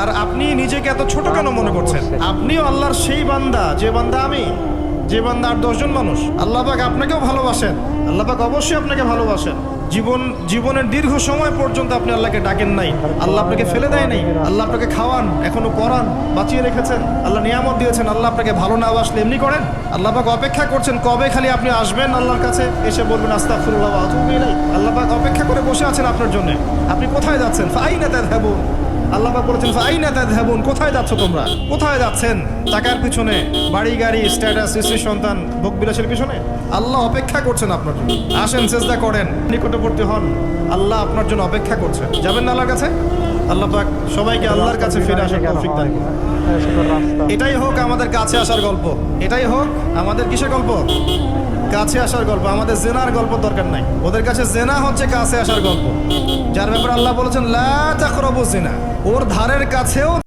আর আপনি নিজেকে এত ছোট কেন মনে করছেন? আপনিও আল্লাহর সেই বান্দা, যে বান্দা আমি, যে বান্দা আর দশজন মানুষ। আল্লাহ পাক আপনাকেও ভালোবাসেন। আল্লাহ পাক অবশ্যই আপনাকে ভালোবাসেন। জীবন, জীবনের দীর্ঘ সময় পর্যন্ত আপনি আল্লাহকে ডাকেন নাই। আল্লাহ আপনাকে ফেলে দেয় নাই। আল্লাহ আপনাকে খাওয়ান, এখনও করান, বাঁচিয়ে রেখেছেন। আল্লাহ নিয়ামত দিয়েছেন, আল্লাহ আপনাকে ভালো না বাসলে এমনি করেন। আল্লাহ পাক অপেক্ষা করছেন, কবে খালি আপনি আসবেন আল্লাহর কাছে? এসে বলবেন, আস্তাগফিরুল্লাহ ওয়া আতুবু ইলাইহি আল্লাহ পাক অপেক্ষা করে বসে আছেন আপনার জন্য। আপনি কোথায় যাচ্ছেন? ফাইনা তাযহাবুন। আল্লাহ পাক বলেছেন, ফাইনা তাযহাবুন, কোথায় যাচ্ছ তোমরা? কোথায় যাচ্ছেন? টাকার পিছনে, বাড়ি, গাড়ি, স্ট্যাটাস, স্ত্রী, সন্তান, ভোগ বিলাসের পিছনে? আল্লাহ অপেক্ষা করছেন আপনার জন্য। আসেন চেষ্টা করেন, নিকটবর্তী হন। আল্লাহ আপনার জন্য অপেক্ষা করছেন। যাবেন না আল্লাহর কাছে? আল্লাহ পাক সবাইকে আল্লাহর কাছে ফিরে আসার তৌফিক দান। এটাই হোক আমাদের কাছে আসার গল্প। এটাই হোক আমাদের কিসের গল্প? কাছে আসার গল্প, আমাদের জেনার গল্প দরকার নাই। ওদের কাছে জেনা হচ্ছে কাছে আসার গল্প। যার ব্যাপারে আল্লাহ বলেছেন, লা তাকরাবু জিনা। ওর ধারের কাছেও